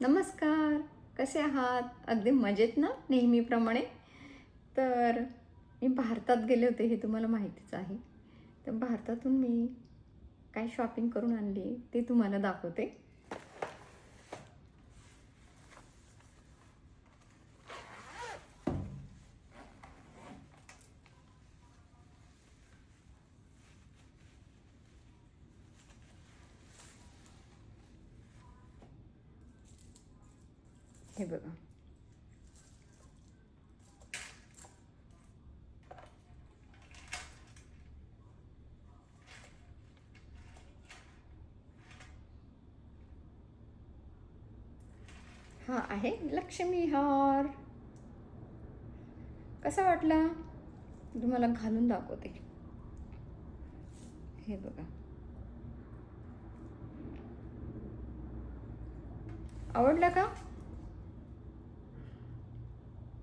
नमस्कार. कसे आहात? अगदी मजेत ना? नेहमीप्रमाणे? तर मी भारतात गेले होते हे तुम्हाला माहितीच आहे. तर भारतातून मी काय शॉपिंग करून आणली ते तुम्हाला दाखवते. हे बघा. हा आहे. लक्ष्मी हार. कसा वाटला? तुम्हाला घालून दाखवते. हे बघा. आवडला का?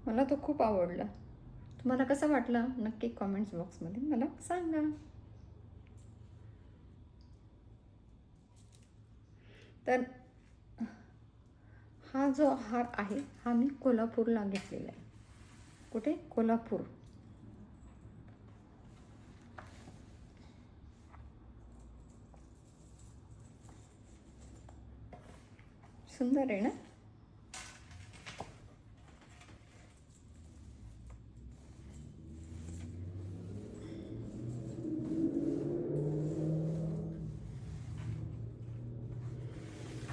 मला तो खूप आवडला. तुम्हाला कसा वाटला? नक्की कॉमेंट्स बॉक्समध्ये मला सांगा. तर हा जो हार आहे हा मी कोल्हापूरला घेतलेला आहे. कुठे? कोल्हापूर. सुंदर आहे ना?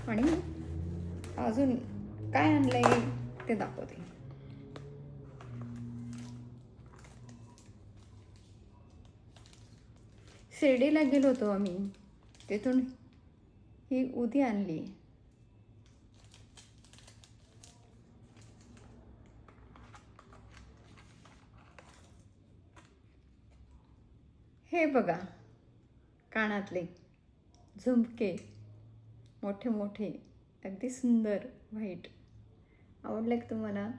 आणि अजून काय आणलंय ते दाखवते. शिर्डीला गेलो होतो आम्ही. तिथून ही उदी आणली. हे बघा कानातले झुमके. मोठे मोठे अगदी सुंदर व्हाईट. आवडले का तुम्हाला?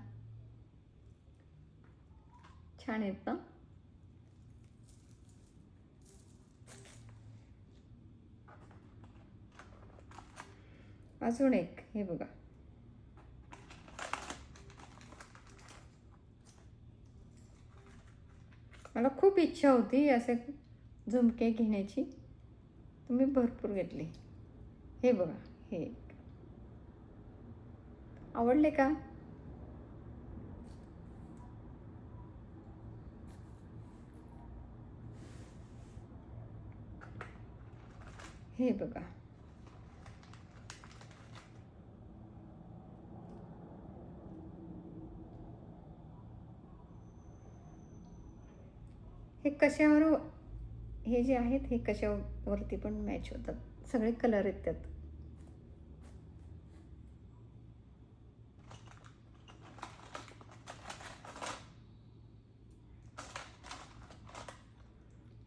छान आहेत ना अजून एक हे बघा. मला खूप इच्छा होती असे झुमके घेण्याची. तुम्ही भरपूर घेतले. हे बघा हे एक. आवडले का? हे बघा. हे कशावर हे जे आहेत हे कशावरती पण मॅच होतात. सगळे कलर आहेत त्यात.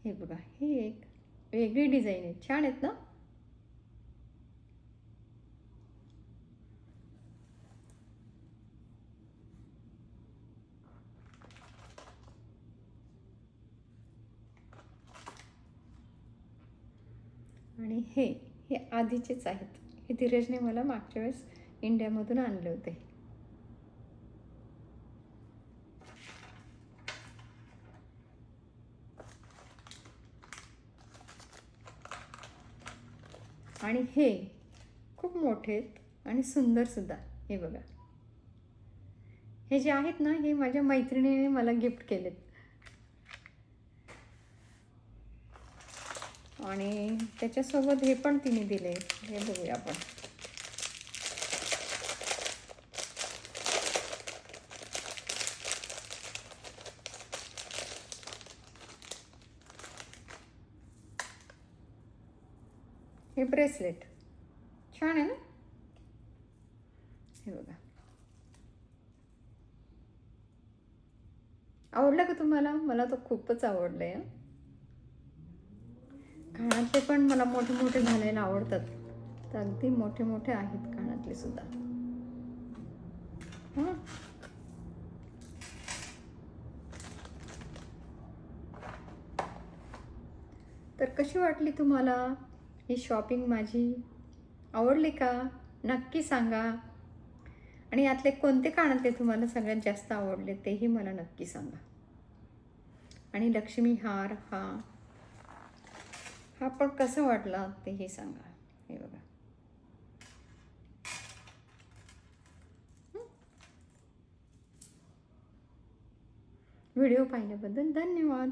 हे बघा हे एक वेगळी डिझाईन आहे. छान आहेत ना? आणि हे हे आधीचेच आहेत. हे धीरजने मला मागच्या वेळेस इंडियामधून आणले होते. आणि हे खूप मोठे आहेत आणि सुंदर सुद्धा हे बघा. हे जे आहेत ना हे माझ्या मैत्रिणीने मला गिफ्ट केलेत. आणि त्याच्यासोबत हे पण तिने दिले हे बघूया आपण. हे ब्रेसलेट. छान आहे ना? हे बघा. आवडलं का तुम्हाला? मला तो खूपच आवडलं आहे कानातले पण मला मोठे मोठे घालायला आवडतात. तर अगदी मोठे मोठे आहेत कानातले सुद्धा. हं. तर कशी वाटली तुम्हाला? ही शॉपिंग माझी आवडली का? नक्की सांगा. आणि यातले कोणते कानातले तुम्हाला सगळ्यात जास्त आवडले तेही मला नक्की सांगा. आणि लक्ष्मी हार हा. हा पण कसा वाटला तेही सांगा. हे बघा. व्हिडिओ पाहिल्याबद्दल धन्यवाद.